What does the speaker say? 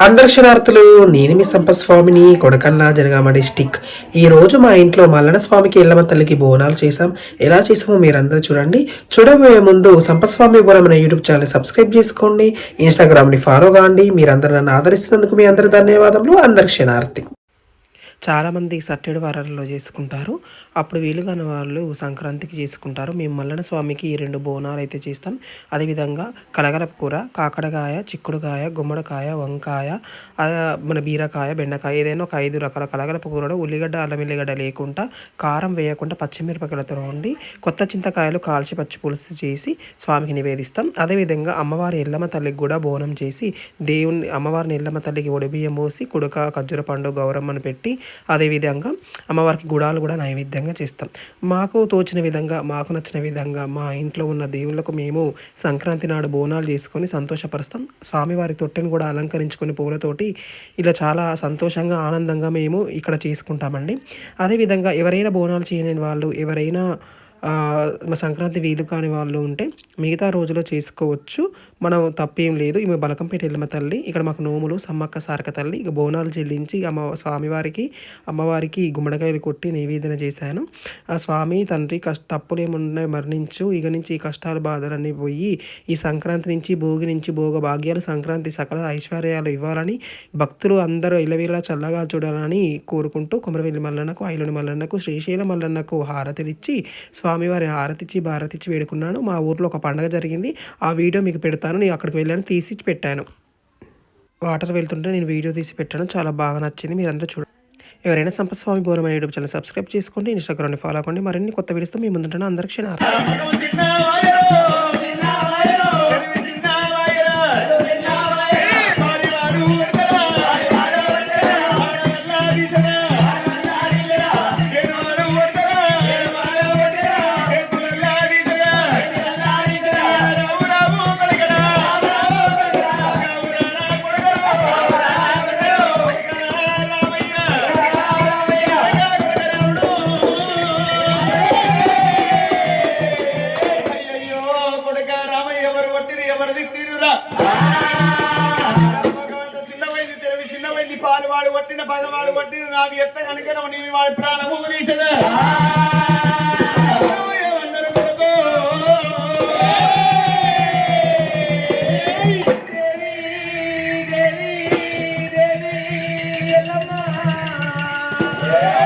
అందర్శనార్థులు నేను మీ సంపత్ స్వామిని కొడకల్లా జనగామ డిస్టిక్ ఈ రోజు మా ఇంట్లో మల్లన స్వామికి ఎల్లమ్మ తల్లికి బోనాలు చేసాం ఎలా చేసామో మీరందరూ చూడండి. చూడబోయే ముందు సంపత్ స్వామి బోనం అనే యూట్యూబ్ ఛానల్ సబ్స్క్రైబ్ చేసుకోండి. ఇన్స్టాగ్రామ్ని ఫాలో కాండి. మీరందరూ నన్ను ఆదరిస్తున్నందుకు మీ అందరి ధన్యవాదములు. అందర్శనార్థి. చాలామంది సట్టెడు వారాల్లో చేసుకుంటారు. అప్పుడు వీలు కాని వాళ్ళు సంక్రాంతికి చేసుకుంటారు. మేము మల్లన స్వామికి ఈ రెండు బోనాలు అయితే చేస్తాం. అదేవిధంగా కలగలప కూర కాకడకాయ చిక్కుడుకాయ గుమ్మడికాయ వంకాయ మన బీరకాయ బెండకాయ ఏదైనా ఒక ఐదు రకాల కలగలపు కూరలో ఉల్లిగడ్డ అల్లం ఎల్లిగడ్డ లేకుండా కారం వేయకుండా పచ్చిమిరపకాయలతో వండి కొత్త చింతకాయలు కాల్చి పచ్చి పులుసు చేసి స్వామికి నివేదిస్తాం. అదేవిధంగా అమ్మవారి ఎల్లమ్మ తల్లికి కూడా బోనం చేసి దేవుని అమ్మవారిని ఎల్లమ్మ తల్లికి ఒడిబియ్యం పోసి కుడక ఖర్జూర పండు గౌరమ్మను పెట్టి అదేవిధంగా అమ్మవారికి గుడాలు కూడా నైవేద్యంగా చేస్తాం. మాకు తోచిన విధంగా మాకు నచ్చిన విధంగా మా ఇంట్లో ఉన్న దేవుళ్ళకు మేము సంక్రాంతి నాడు బోనాలు చేసుకొని సంతోషపరుస్తాం. స్వామివారి తొట్టెను కూడా అలంకరించుకొని పూలతోటి ఇలా చాలా సంతోషంగా ఆనందంగా మేము ఇక్కడ చేసుకుంటామండి. అదేవిధంగా ఎవరైనా బోనాలు చేయలేని వాళ్ళు ఎవరైనా సంక్రాంతి వీలు కాని వాళ్ళు ఉంటే మిగతా రోజులో చేసుకోవచ్చు. మనం తప్పేం లేదు. ఈమె బలకంపేట ఎల్లమ్మ తల్లి. ఇక్కడ మాకు నోములు సమ్మక్క సారక తల్లి. ఇక బోనాలు చెల్లించి అమ్మ స్వామివారికి అమ్మవారికి గుమ్మడికాయలు కొట్టి నివేదన చేశాను. ఆ స్వామి తండ్రి కష్ట తప్పులు ఏమున్నాయి మరణించు. ఇక నుంచి ఈ కష్టాలు బాధలన్నీ పోయి ఈ సంక్రాంతి నుంచి భోగి నుంచి భోగ భాగ్యాలు సంక్రాంతి సకల ఐశ్వర్యాలు ఇవ్వాలని భక్తులు అందరూ ఇలవేలా చల్లగా చూడాలని కోరుకుంటూ కుమరవెల్లి మల్లన్నకు ఐలుని మల్లన్నకు శ్రీశైల మల్లన్నకు హారతినిచ్చి స్వామివారి హారతిచ్చి భారతిచ్చి వేడుకున్నాను. మా ఊర్లో ఒక పండగ జరిగింది. ఆ వీడియో మీకు పెడతాను నేను అక్కడికి వెళ్ళాను తీసి పెట్టాను. వాటర్ వెళ్తుంటే నేను వీడియో తీసి పెట్టాను చాలా బాగా నచ్చింది మీరందరూ చూడండి. ఎవరైనా Sampath Swamy YouTube channel subscribe చేసుకోండి ఇన్స్టాగ్రామ్ని ఫాలో అవ్వండి. మరిన్ని కొత్త వీడియోస్తో మీ ముందుంటాను. అందరికీ క్షణాలు ఎవరు తిట్టిరురా చిన్నమైంది తెలివి చిన్నమైంది పాలు వాడు కొట్టిన పదవాడు కొట్టిన నాకు ఎత్త కనుక నీ వాడి ప్రాణము తీసలే Yeah!